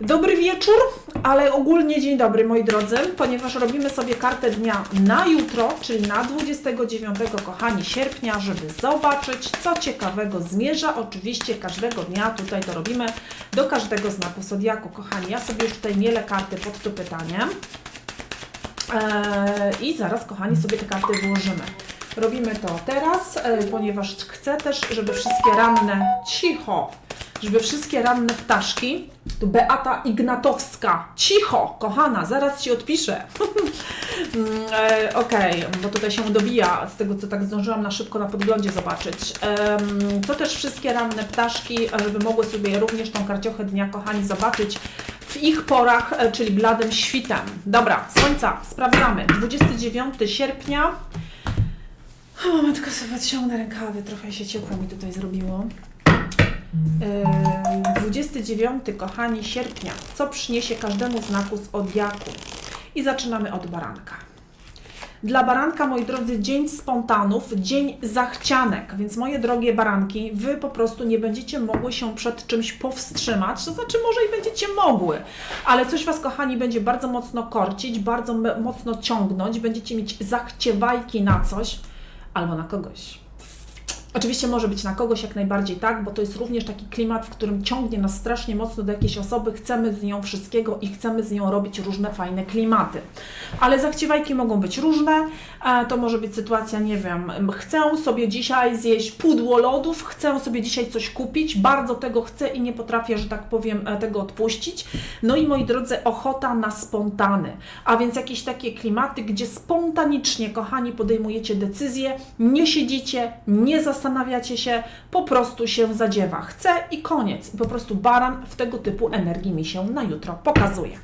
Dobry wieczór, ale ogólnie dzień dobry moi drodzy, ponieważ robimy sobie kartę dnia na jutro, czyli na 29 kochani sierpnia, żeby zobaczyć co ciekawego zmierza. Oczywiście każdego dnia tutaj to robimy do każdego znaku zodiaku. Kochani, ja sobie już tutaj mielę karty pod to pytanie. Eee, I zaraz, kochani, sobie te karty włożymy. Robimy to teraz, e, ponieważ chcę też, żeby wszystkie ranne, cicho, żeby wszystkie ranne ptaszki, tu Beata Ignatowska, cicho, kochana, zaraz Ci odpiszę. Mm, e, Okej, bo tutaj się dobija z tego, co tak zdążyłam na szybko na podglądzie zobaczyć. Em, co też wszystkie ranne ptaszki, żeby mogły sobie również tą karciochę dnia, kochani, zobaczyć w ich porach, e, czyli bladym świtem. Dobra, słońca, sprawdzamy. 29 sierpnia. O, tylko sobie odciągnę rękawy, trochę się ciepło mi tutaj zrobiło. Yy, 29, kochani, sierpnia. Co przyniesie każdemu znaku z odjaku? I zaczynamy od baranka. Dla baranka, moi drodzy, dzień spontanów, dzień zachcianek, więc moje drogie baranki, wy po prostu nie będziecie mogły się przed czymś powstrzymać, to znaczy może i będziecie mogły, ale coś was, kochani, będzie bardzo mocno korcić, bardzo mocno ciągnąć, będziecie mieć zachciewajki na coś albo na kogoś. Oczywiście może być na kogoś jak najbardziej tak, bo to jest również taki klimat, w którym ciągnie nas strasznie mocno do jakiejś osoby, chcemy z nią wszystkiego i chcemy z nią robić różne fajne klimaty. Ale zachciewajki mogą być różne. E, To może być sytuacja, nie wiem, chcę sobie dzisiaj zjeść pudło lodów, chcę sobie dzisiaj coś kupić, bardzo tego chcę i nie potrafię, że tak powiem, e, tego odpuścić. No i moi drodzy, ochota na spontany, a więc jakieś takie klimaty, gdzie spontanicznie, kochani, podejmujecie decyzje, nie siedzicie, nie zastanawiacie się, po prostu się zadziewa. Chcę i koniec. Po prostu baran w tego typu energii mi się na jutro pokazuje.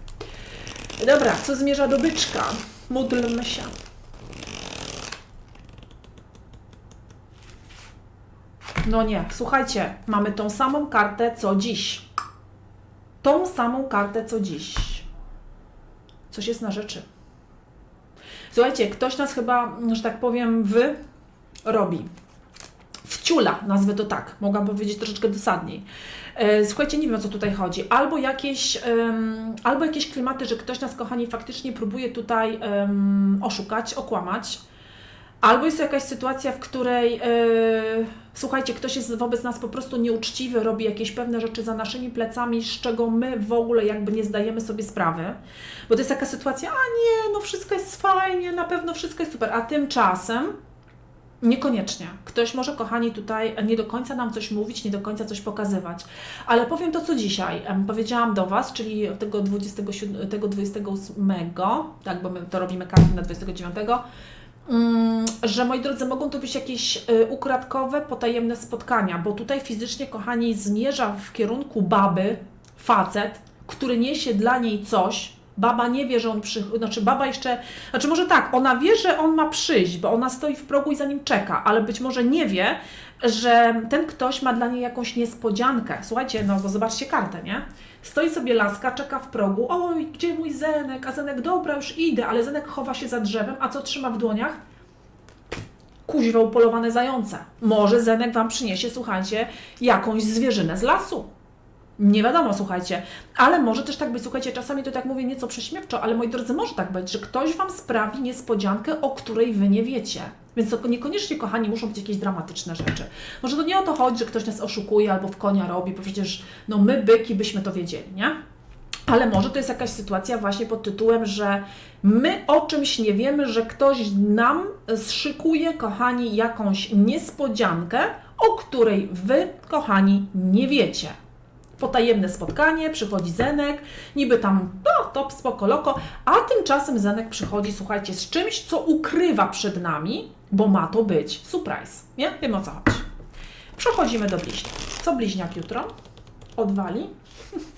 Dobra, co zmierza do byczka? Módlmy się. No nie, słuchajcie, mamy tą samą kartę co dziś. Tą samą kartę co dziś. Coś jest na rzeczy. Słuchajcie, ktoś nas chyba, że tak powiem, wy robi. Wciula, nazwę to tak, mogłam powiedzieć troszeczkę dosadniej. E, Słuchajcie, nie wiem o co tutaj chodzi. Albo jakieś, em, albo jakieś klimaty, że ktoś nas, kochani, faktycznie próbuje tutaj em, oszukać, okłamać. Albo jest jakaś sytuacja, w której, e, słuchajcie, ktoś jest wobec nas po prostu nieuczciwy, robi jakieś pewne rzeczy za naszymi plecami, z czego my w ogóle jakby nie zdajemy sobie sprawy. Bo to jest taka sytuacja, a nie, no wszystko jest fajnie, na pewno wszystko jest super, a tymczasem Niekoniecznie. Ktoś może, kochani, tutaj nie do końca nam coś mówić, nie do końca coś pokazywać. Ale powiem to, co dzisiaj powiedziałam do Was, czyli tego 27, tego 28, tak, bo my to robimy karty na 29, mm, że moi drodzy, mogą to być jakieś y, ukradkowe, potajemne spotkania, bo tutaj fizycznie, kochani, zmierza w kierunku baby facet, który niesie dla niej coś, Baba nie wie, że on przychodzi, znaczy baba jeszcze, znaczy może tak, ona wie, że on ma przyjść, bo ona stoi w progu i za nim czeka, ale być może nie wie, że ten ktoś ma dla niej jakąś niespodziankę. Słuchajcie, no bo zobaczcie kartę, nie? Stoi sobie laska, czeka w progu, oj, gdzie mój Zenek? A Zenek, dobra, już idę, ale Zenek chowa się za drzewem, a co trzyma w dłoniach? Kuźwa upolowane zające. Może Zenek Wam przyniesie, słuchajcie, jakąś zwierzynę z lasu. Nie wiadomo, słuchajcie, ale może też tak być, słuchajcie, czasami to tak mówię nieco prześmiewczo, ale moi drodzy, może tak być, że ktoś Wam sprawi niespodziankę, o której Wy nie wiecie. Więc to niekoniecznie, kochani, muszą być jakieś dramatyczne rzeczy. Może to nie o to chodzi, że ktoś nas oszukuje albo w konia robi, bo przecież no my, byki, byśmy to wiedzieli, nie? Ale może to jest jakaś sytuacja właśnie pod tytułem, że my o czymś nie wiemy, że ktoś nam szykuje, kochani, jakąś niespodziankę, o której Wy, kochani, nie wiecie potajemne spotkanie, przychodzi Zenek, niby tam, no top, spoko, loko, a tymczasem Zenek przychodzi, słuchajcie, z czymś, co ukrywa przed nami, bo ma to być surprise, nie? Wiem o co chodzi. Przechodzimy do bliźniak. Co bliźniak jutro? Odwali?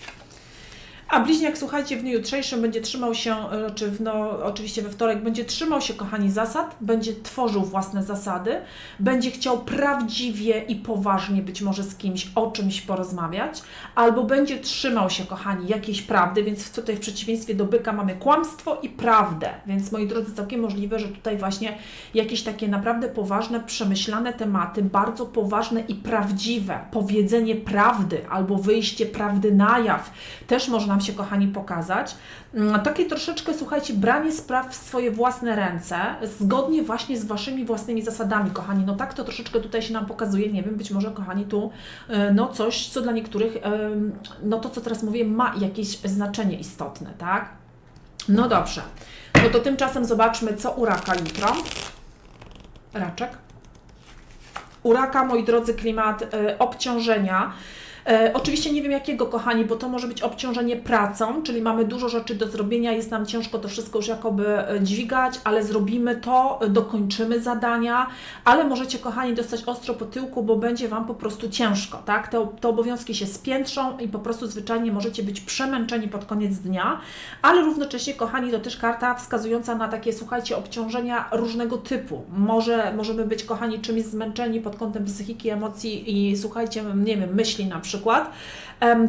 A bliźniak, słuchajcie, w dniu jutrzejszym będzie trzymał się, e, czy w, no, oczywiście we wtorek, będzie trzymał się, kochani, zasad, będzie tworzył własne zasady, będzie chciał prawdziwie i poważnie być może z kimś o czymś porozmawiać, albo będzie trzymał się, kochani, jakiejś prawdy, więc tutaj w przeciwieństwie do byka mamy kłamstwo i prawdę, więc moi drodzy, całkiem możliwe, że tutaj właśnie jakieś takie naprawdę poważne, przemyślane tematy, bardzo poważne i prawdziwe, powiedzenie prawdy albo wyjście prawdy na jaw też można Wam się, kochani, pokazać. Mm, Takie troszeczkę, słuchajcie, branie spraw w swoje własne ręce, zgodnie właśnie z Waszymi własnymi zasadami, kochani. No tak to troszeczkę tutaj się nam pokazuje. Nie wiem, być może, kochani, tu e, no coś, co dla niektórych, em, no to, co teraz mówię, ma jakieś znaczenie istotne, tak? No dobrze. No to tymczasem zobaczmy, co u raka jutro. Raczek. U raka, moi drodzy, klimat e, obciążenia. E, oczywiście nie wiem jakiego, kochani, bo to może być obciążenie pracą, czyli mamy dużo rzeczy do zrobienia, jest nam ciężko to wszystko już jakoby e, dźwigać, ale zrobimy to, e, dokończymy zadania, ale możecie, kochani, dostać ostro po tyłku, bo będzie Wam po prostu ciężko, tak? Te, te obowiązki się spiętrzą i po prostu zwyczajnie możecie być przemęczeni pod koniec dnia, ale równocześnie, kochani, to też karta wskazująca na takie, słuchajcie, obciążenia różnego typu. Może, możemy być, kochani, czymś zmęczeni pod kątem psychiki, emocji i, słuchajcie, nie wiem, myśli na przykład, Em,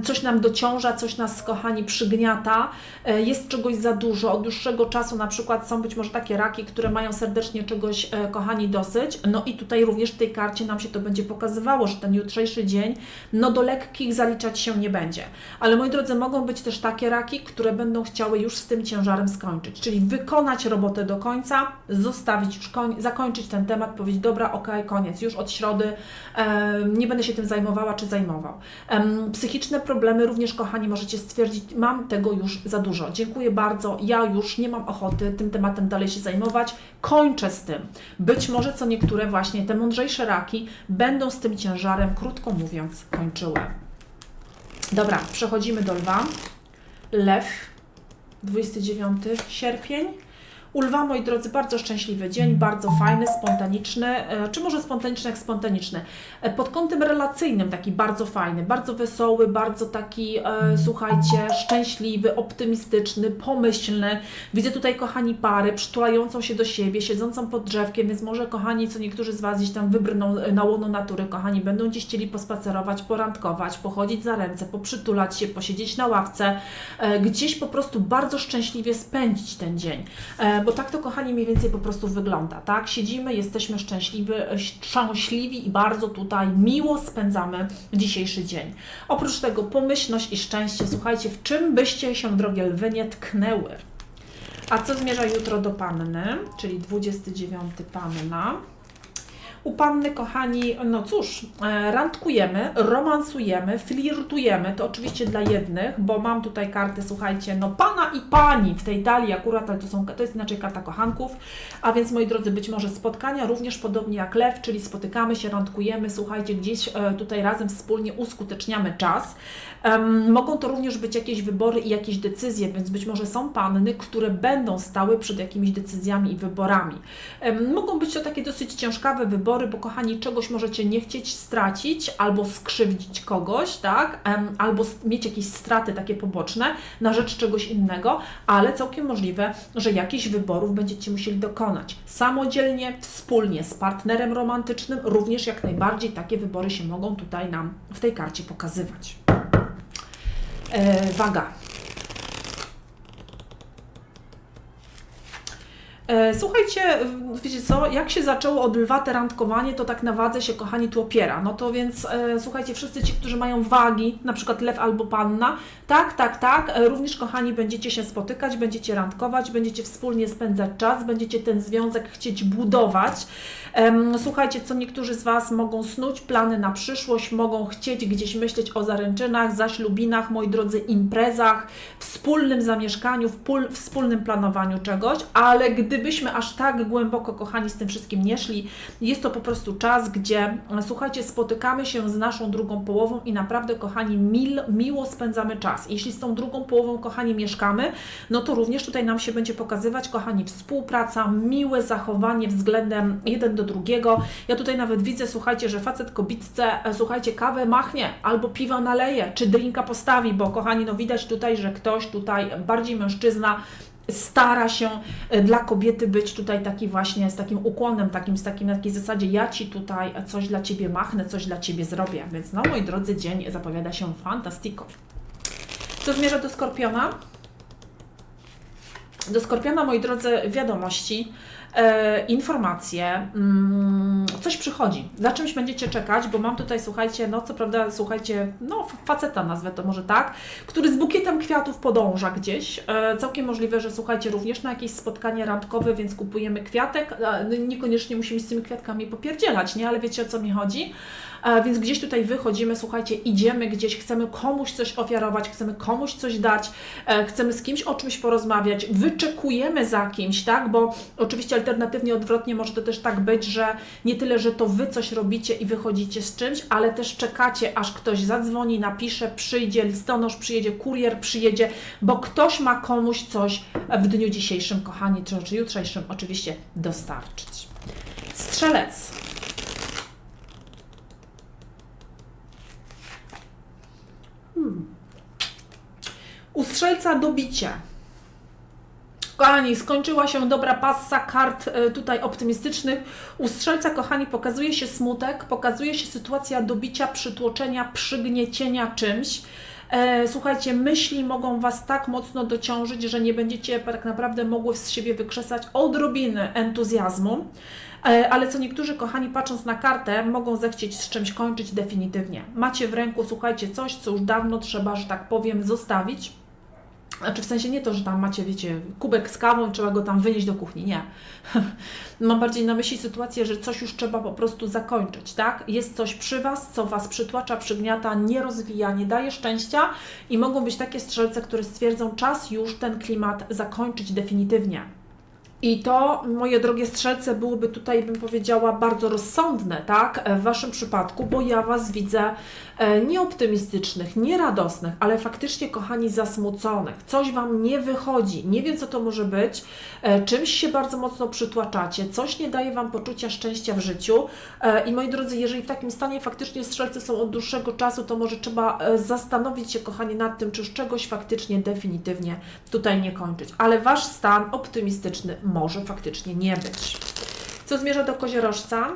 coś nam dociąża, coś nas, kochani, przygniata, e, jest czegoś za dużo, od dłuższego czasu na przykład są być może takie raki, które mają serdecznie czegoś, e, kochani, dosyć, no i tutaj również w tej karcie nam się to będzie pokazywało, że ten jutrzejszy dzień, no do lekkich zaliczać się nie będzie. Ale moi drodzy, mogą być też takie raki, które będą chciały już z tym ciężarem skończyć, czyli wykonać robotę do końca, zostawić zakończyć ten temat, powiedzieć, dobra, okej, koniec, już od środy e, nie będę się tym zajmowała czy zajmował. Em, psychiczne problemy również, kochani, możecie stwierdzić, mam tego już za dużo. Dziękuję bardzo, ja już nie mam ochoty tym tematem dalej się zajmować, kończę z tym. Być może co niektóre właśnie te mądrzejsze raki będą z tym ciężarem, krótko mówiąc, kończyły. Dobra, przechodzimy do lwa. Lew, 29 sierpień. U lwa, moi drodzy, bardzo szczęśliwy dzień, bardzo fajny, spontaniczny, e, czy może spontaniczny jak spontaniczny. E, Pod kątem relacyjnym taki bardzo fajny, bardzo wesoły, bardzo taki, e, słuchajcie, szczęśliwy, optymistyczny, pomyślny. Widzę tutaj, kochani, pary przytulającą się do siebie, siedzącą pod drzewkiem, więc może, kochani, co niektórzy z Was gdzieś tam wybrną na łono natury, kochani, będą gdzieś chcieli pospacerować, porandkować, pochodzić za ręce, poprzytulać się, posiedzieć na ławce, gdzieś po prostu bardzo szczęśliwie spędzić ten dzień. Bo tak to, kochani, mniej więcej po prostu wygląda, tak? Siedzimy, jesteśmy szczęśliwi, szczęśliwi i bardzo tutaj miło spędzamy dzisiejszy dzień. Oprócz tego pomyślność i szczęście, słuchajcie, w czym byście się, drogie lwy, nie tknęły? A co zmierza jutro do Panny, czyli 29 Panna? U Panny, kochani, no cóż, e, randkujemy, romansujemy, flirtujemy, to oczywiście dla jednych, bo mam tutaj karty, słuchajcie, no Pana i Pani w tej talii akurat, ale to, są, to jest inaczej karta kochanków, a więc, moi drodzy, być może spotkania również podobnie jak Lew, czyli spotykamy się, randkujemy, słuchajcie, gdzieś e, tutaj razem wspólnie uskuteczniamy czas. Mogą to również być jakieś wybory i jakieś decyzje, więc być może są panny, które będą stały przed jakimiś decyzjami i wyborami. Mogą być to takie dosyć ciężkawe wybory, bo kochani, czegoś możecie nie chcieć stracić albo skrzywdzić kogoś, tak? Albo mieć jakieś straty takie poboczne na rzecz czegoś innego, ale całkiem możliwe, że jakichś wyborów będziecie musieli dokonać. Samodzielnie, wspólnie z partnerem romantycznym, również jak najbardziej takie wybory się mogą tutaj nam w tej karcie pokazywać. E, waga. Słuchajcie, w- wiecie co, jak się zaczęło od lwa te randkowanie, to tak na wadze się, kochani, tu opiera. No to więc, e, słuchajcie, wszyscy ci, którzy mają wagi, na przykład lew albo panna, tak, tak, tak, e, również, kochani, będziecie się spotykać, będziecie randkować, będziecie wspólnie spędzać czas, będziecie ten związek chcieć budować. Em, Słuchajcie, co niektórzy z Was mogą snuć plany na przyszłość, mogą chcieć gdzieś myśleć o zaręczynach, zaślubinach, moi drodzy, imprezach, wspólnym zamieszkaniu, wspólnym planowaniu czegoś, ale gdybyśmy aż tak głęboko, kochani, z tym wszystkim nie szli, jest to po prostu czas, gdzie, e, słuchajcie, spotykamy się z naszą drugą połową i naprawdę, kochani, mil, miło spędzamy czas. Jeśli z tą drugą połową, kochani, mieszkamy, no to również tutaj nam się będzie pokazywać, kochani, współpraca, miłe zachowanie względem jeden do drugiego. Ja tutaj nawet widzę, słuchajcie, że facet kobitce, e, słuchajcie, kawę machnie albo piwa naleje, czy drinka postawi, bo kochani, no widać tutaj, że ktoś tutaj, bardziej mężczyzna, stara się e, dla kobiety być tutaj taki właśnie z takim ukłonem, takim, z takim na takiej zasadzie ja Ci tutaj coś dla Ciebie machnę, coś dla Ciebie zrobię. Więc no, moi drodzy, dzień zapowiada się fantastyko. Co zmierza do Skorpiona? Do Skorpiona, moi drodzy, wiadomości, informacje, mm, coś przychodzi. Za czymś będziecie czekać, bo mam tutaj, słuchajcie, no co prawda, słuchajcie, no faceta nazwę to może tak, który z bukietem kwiatów podąża gdzieś. E, całkiem możliwe, że słuchajcie, również na jakieś spotkanie randkowe, więc kupujemy kwiatek. E, niekoniecznie musimy z tymi kwiatkami popierdzielać, nie? Ale wiecie o co mi chodzi. E, więc gdzieś tutaj wychodzimy, słuchajcie, idziemy gdzieś, chcemy komuś coś ofiarować, chcemy komuś coś dać, e, chcemy z kimś o czymś porozmawiać, wyczekujemy za kimś, tak? Bo oczywiście alternatywnie, odwrotnie może to też tak być, że nie tyle, że to Wy coś robicie i wychodzicie z czymś, ale też czekacie, aż ktoś zadzwoni, napisze, przyjdzie, listonosz przyjedzie, kurier przyjedzie, bo ktoś ma komuś coś w dniu dzisiejszym, kochani, czy, czy jutrzejszym oczywiście dostarczyć. Strzelec. U strzelca dobicie. Kochani, skończyła się dobra passa kart e, tutaj optymistycznych. U strzelca, kochani, pokazuje się smutek, pokazuje się sytuacja dobicia, przytłoczenia, przygniecienia czymś. E, słuchajcie, myśli mogą Was tak mocno dociążyć, że nie będziecie tak naprawdę mogły z siebie wykrzesać odrobiny entuzjazmu. E, ale co niektórzy, kochani, patrząc na kartę, mogą zechcieć z czymś kończyć definitywnie. Macie w ręku, słuchajcie, coś, co już dawno trzeba, że tak powiem, zostawić. Znaczy w sensie nie to, że tam macie, wiecie, kubek z kawą trzeba go tam wynieść do kuchni, nie. Mam bardziej na myśli sytuację, że coś już trzeba po prostu zakończyć, tak? Jest coś przy Was, co Was przytłacza, przygniata, nie rozwija, nie daje szczęścia i mogą być takie strzelce, które stwierdzą czas już ten klimat zakończyć definitywnie. I to, moje drogie strzelce, byłoby tutaj, bym powiedziała, bardzo rozsądne, tak, w Waszym przypadku, bo ja Was widzę e, nieoptymistycznych, nieradosnych, ale faktycznie, kochani, zasmuconych. Coś Wam nie wychodzi, nie wiem, co to może być, e, czymś się bardzo mocno przytłaczacie, coś nie daje Wam poczucia szczęścia w życiu. E, I moi drodzy, jeżeli w takim stanie faktycznie strzelcy są od dłuższego czasu, to może trzeba zastanowić się, kochani, nad tym, czy już czegoś faktycznie, definitywnie tutaj nie kończyć. Ale Wasz stan optymistyczny może faktycznie nie być. Co zmierza do koziorożca?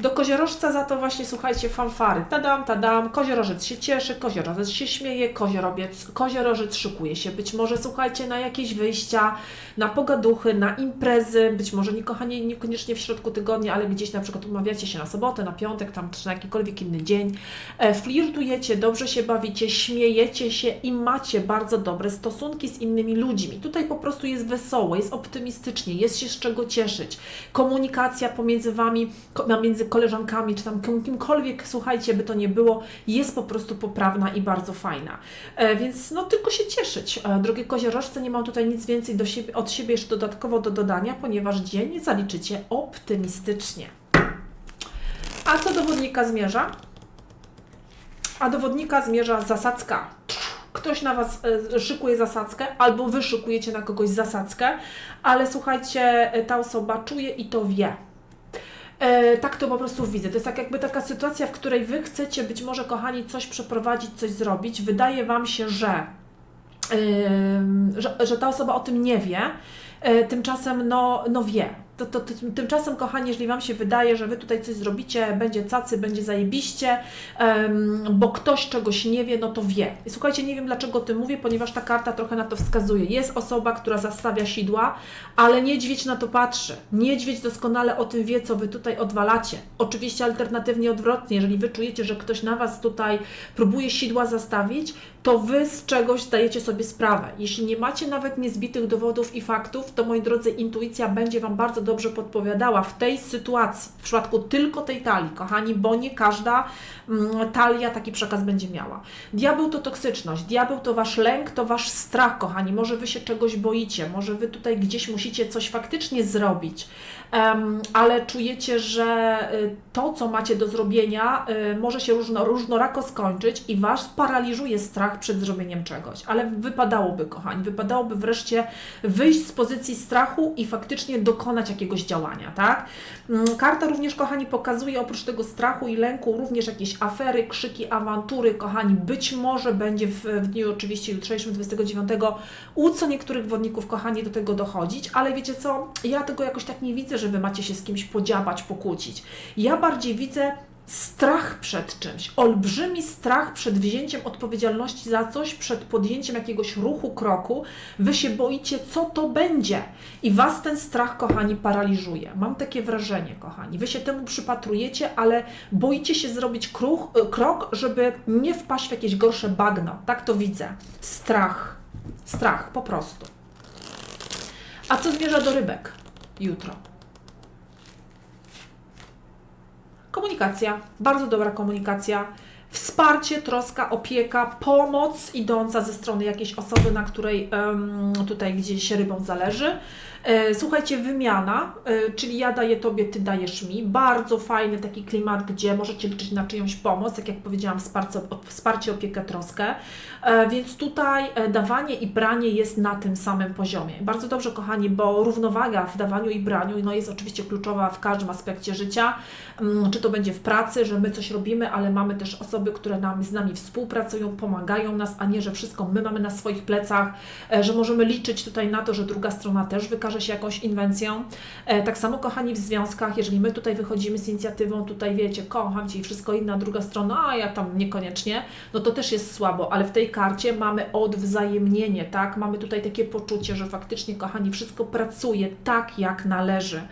Do koziorożca za to właśnie, słuchajcie, fanfary. Tadam, tadam, koziorożec się cieszy, koziorożec się śmieje, koziorobiec, koziorożec szykuje się być może, słuchajcie, na jakieś wyjścia, na pogaduchy, na imprezy, być może nie, kochanie, niekoniecznie w środku tygodnia, ale gdzieś na przykład umawiacie się na sobotę, na piątek, tam czy na jakikolwiek inny dzień. E, flirtujecie, dobrze się bawicie, śmiejecie się i macie bardzo dobre stosunki z innymi ludźmi. Tutaj po prostu jest wesoło, jest optymistycznie, jest się z czego cieszyć. Komunikacja pomiędzy Wami, między koleżankami, czy tam kimkolwiek, słuchajcie, by to nie było, jest po prostu poprawna i bardzo fajna. E, więc no tylko się cieszyć. E, drogie koziorożce, nie mam tutaj nic więcej do siebie, od siebie jeszcze dodatkowo do dodania, ponieważ dzień zaliczycie optymistycznie. A co dowodnika zmierza? A dowodnika zmierza zasadzka. Ktoś na Was e, szykuje zasadzkę, albo Wy szykujecie na kogoś zasadzkę, ale słuchajcie, ta osoba czuje i to wie E, tak to po prostu widzę. To jest tak jakby taka sytuacja, w której Wy chcecie być może, kochani, coś przeprowadzić, coś zrobić. Wydaje Wam się, że, że, że ta osoba o tym nie wie, e, tymczasem no, no wie to, to, to, tymczasem, kochani, jeżeli Wam się wydaje, że Wy tutaj coś zrobicie, będzie cacy, będzie zajebiście, um, bo ktoś czegoś nie wie, no to wie. I słuchajcie, nie wiem dlaczego o tym mówię, ponieważ ta karta trochę na to wskazuje. Jest osoba, która zastawia sidła, ale niedźwiedź na to patrzy. Niedźwiedź doskonale o tym wie, co Wy tutaj odwalacie. Oczywiście alternatywnie odwrotnie, jeżeli Wy czujecie, że ktoś na Was tutaj próbuje sidła zastawić, to Wy z czegoś zdajecie sobie sprawę. Jeśli nie macie nawet niezbitych dowodów i faktów, to moi drodzy, intuicja będzie Wam bardzo dobrze podpowiadała w tej sytuacji, w przypadku tylko tej talii, kochani, bo nie każda mm, talia taki przekaz będzie miała. Diabeł to toksyczność, diabeł to Wasz lęk, to Wasz strach, kochani. Może Wy się czegoś boicie, może Wy tutaj gdzieś musicie coś faktycznie zrobić, ale czujecie, że y, to, co macie do zrobienia, y, może się różno, różnorako skończyć i Was paraliżuje strach przed zrobieniem czegoś. Ale wypadałoby, kochani, wypadałoby wreszcie wyjść z pozycji strachu i faktycznie dokonać jakiegoś działania, tak? Mm, karta również, kochani, pokazuje oprócz tego strachu i lęku również jakieś afery, krzyki, awantury, kochani. Być może będzie w, w dniu oczywiście jutrzejszym, 29, u co niektórych wodników, kochani, do tego dochodzić, ale wiecie co? Ja tego jakoś tak nie widzę, że Wy macie się z kimś podziabać, pokłócić. Ja bardziej widzę strach przed czymś, olbrzymi strach przed wzięciem odpowiedzialności za coś, przed podjęciem jakiegoś ruchu, kroku. Wy się boicie, co to będzie. I was ten strach, kochani, paraliżuje. Mam takie wrażenie, kochani. Wy się temu przypatrujecie, ale boicie się zrobić krok, krok żeby nie wpaść w jakieś gorsze bagno. Tak to widzę. Strach. Strach, po prostu. A co zmierza do rybek jutro? Komunikacja, bardzo dobra komunikacja, wsparcie, troska, opieka, pomoc idąca ze strony jakiejś osoby, na której em, tutaj gdzieś rybom zależy. E, Słuchajcie, wymiana, e, czyli ja daję Tobie, Ty dajesz mi. Bardzo fajny taki klimat, gdzie możecie liczyć na czyjąś pomoc, tak jak powiedziałam, wsparcie, wsparcie opiekę, troskę. E, Więc tutaj dawanie i branie jest na tym samym poziomie. Bardzo dobrze, kochani, bo równowaga w dawaniu i braniu no, jest oczywiście kluczowa w każdym aspekcie życia. Mm, Czy to będzie w pracy, że my coś robimy, ale mamy też osoby, które nam, z nami współpracują, pomagają nas, a nie, że wszystko my mamy na swoich plecach, że możemy liczyć tutaj na to, że druga strona też wykaże się jakąś inwencją. E, Tak samo, kochani, w związkach, jeżeli my tutaj wychodzimy z inicjatywą, tutaj wiecie, kocham Cię i wszystko inne, a druga strona, a ja tam niekoniecznie, no to też jest słabo, ale w tej karcie mamy odwzajemnienie, tak? Mamy tutaj takie poczucie, że faktycznie, kochani, wszystko pracuje tak, jak należy.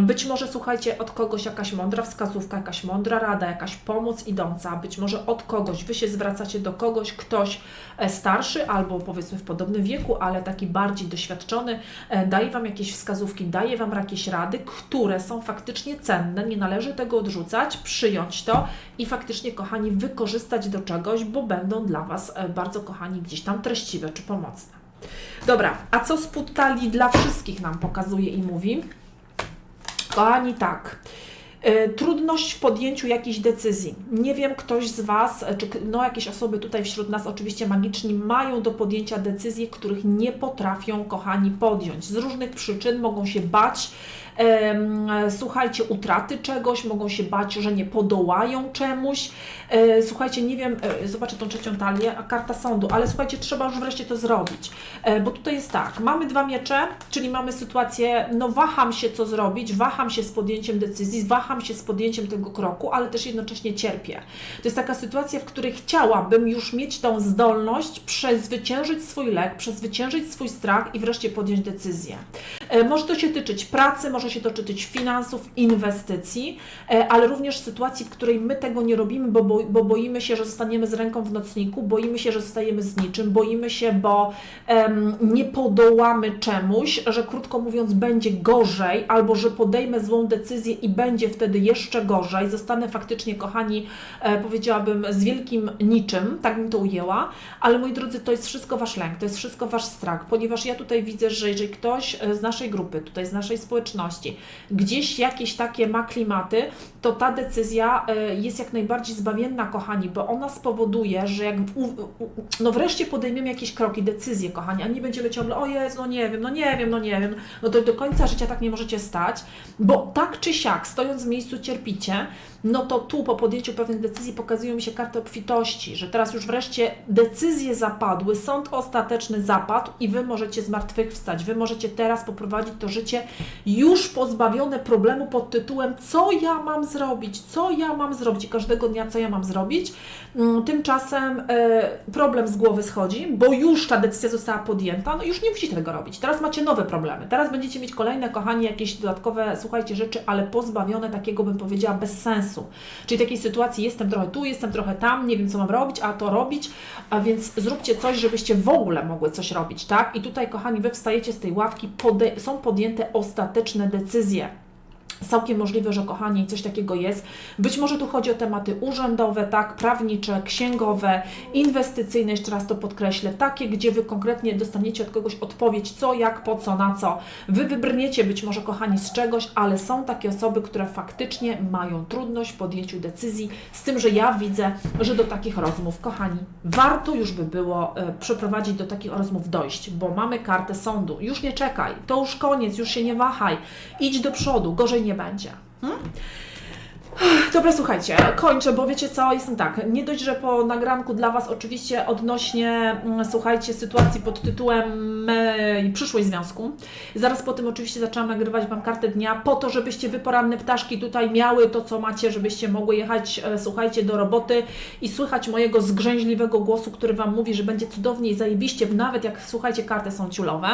Być może, słuchajcie, od kogoś jakaś mądra wskazówka, jakaś mądra rada, jakaś pomoc idąca, być może od kogoś, Wy się zwracacie do kogoś, ktoś e, starszy albo powiedzmy w podobnym wieku, ale taki bardziej doświadczony, daje Wam jakieś wskazówki, daje Wam jakieś rady, które są faktycznie cenne, nie należy tego odrzucać, przyjąć to i faktycznie, kochani, wykorzystać do czegoś, bo będą dla Was e, bardzo, kochani, gdzieś tam treściwe czy pomocne. Dobra, a co sputali dla wszystkich nam pokazuje i mówi? Kochani, tak. E, Trudność w podjęciu jakiejś decyzji. Nie wiem, ktoś z Was, e, czy no, jakieś osoby tutaj wśród nas, oczywiście magiczni, mają do podjęcia decyzji, których nie potrafią, kochani, podjąć. Z różnych przyczyn mogą się bać, słuchajcie, utraty czegoś, mogą się bać, że nie podołają czemuś. E, Słuchajcie, nie wiem, e, zobaczę tą trzecią talię, a karta sądu, ale słuchajcie, trzeba już wreszcie to zrobić. E, Bo tutaj jest tak, mamy dwa miecze, czyli mamy sytuację, no waham się co zrobić, waham się z podjęciem decyzji, waham się z podjęciem tego kroku, ale też jednocześnie cierpię. To jest taka sytuacja, w której chciałabym już mieć tą zdolność przezwyciężyć swój lek, przezwyciężyć swój strach i wreszcie podjąć decyzję. E, Może to się tyczyć pracy, może się to tyczyć finansów, inwestycji, e, ale również sytuacji, w której my tego nie robimy, bo, bo, bo boimy się, że zostaniemy z ręką w nocniku, boimy się, że zostajemy z niczym, boimy się, bo em, nie podołamy czemuś, że krótko mówiąc będzie gorzej, albo że podejmę złą decyzję i będzie wtedy jeszcze gorzej. Zostanę faktycznie, kochani, e, powiedziałabym, z wielkim niczym, tak bym to ujęła, ale moi drodzy, to jest wszystko Wasz lęk, to jest wszystko Wasz strach, ponieważ ja tutaj widzę, że jeżeli ktoś z naszej grupy, tutaj z naszej społeczności, gdzieś jakieś takie ma klimaty, to ta decyzja e, jest jak najbardziej zbawienna, kochani, bo ona spowoduje, że jak u, u, no wreszcie podejmiemy jakieś kroki, decyzje, kochani, a nie będziemy ciągle, o Jezu, no nie wiem, no nie wiem, no nie wiem, no to do końca życia tak nie możecie stać, bo tak czy siak, stojąc w miejscu cierpicie, no to tu po podjęciu pewnych decyzji pokazują mi się karty obfitości, że teraz już wreszcie decyzje zapadły, sąd ostateczny zapadł i Wy możecie zmartwychwstać. Wy możecie teraz poprowadzić to życie już pozbawione problemu pod tytułem co ja mam zrobić, co ja mam zrobić każdego dnia co ja mam zrobić. Mm, Tymczasem e, problem z głowy schodzi, bo już ta decyzja została podjęta, no już nie musicie tego robić. Teraz macie nowe problemy. Teraz będziecie mieć kolejne, kochani, jakieś dodatkowe, słuchajcie, rzeczy, ale pozbawione takiego, bym powiedziała, bez sensu. Czyli takiej sytuacji jestem trochę tu, jestem trochę tam, nie wiem co mam robić, a to robić, a więc zróbcie coś, żebyście w ogóle mogły coś robić, tak? I tutaj, kochani, wy wstajecie z tej ławki, pode- są podjęte ostateczne decyzje. Całkiem możliwe, że kochani, coś takiego jest. Być może tu chodzi o tematy urzędowe, tak, prawnicze, księgowe, inwestycyjne, jeszcze raz to podkreślę, takie, gdzie Wy konkretnie dostaniecie od kogoś odpowiedź, co, jak, po co, na co. Wy wybrniecie być może, kochani, z czegoś, ale są takie osoby, które faktycznie mają trudność w podjęciu decyzji, z tym, że ja widzę, że do takich rozmów, kochani, warto już by było e, przeprowadzić do takich rozmów dojść, bo mamy kartę sądu. Już nie czekaj, to już koniec, już się nie wahaj, idź do przodu, gorzej nie będzie. Hmm? Dobra, słuchajcie, kończę, bo wiecie co, jestem tak, nie dość, że po nagranku dla Was oczywiście odnośnie, mm, słuchajcie, sytuacji pod tytułem e, przyszłość związku. Zaraz po tym oczywiście zaczęłam nagrywać Wam kartę dnia po to, żebyście Wy poranne ptaszki tutaj miały to, co macie, żebyście mogły jechać, e, słuchajcie, do roboty i słychać mojego zgrzęźliwego głosu, który Wam mówi, że będzie cudownie i zajebiście, nawet jak, słuchajcie, karty są ciulowe.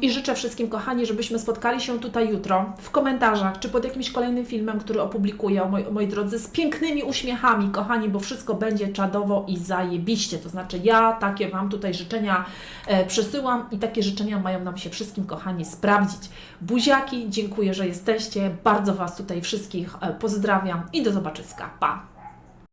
I życzę wszystkim, kochani, żebyśmy spotkali się tutaj jutro w komentarzach, czy pod jakimś kolejnym filmem, który opublikuję, moi, moi drodzy, z pięknymi uśmiechami, kochani, bo wszystko będzie czadowo i zajebiście. To znaczy, ja takie Wam tutaj życzenia e, przesyłam i takie życzenia mają nam się wszystkim, kochani, sprawdzić. Buziaki, dziękuję, że jesteście. Bardzo Was tutaj wszystkich e, pozdrawiam i do zobaczyska. Pa!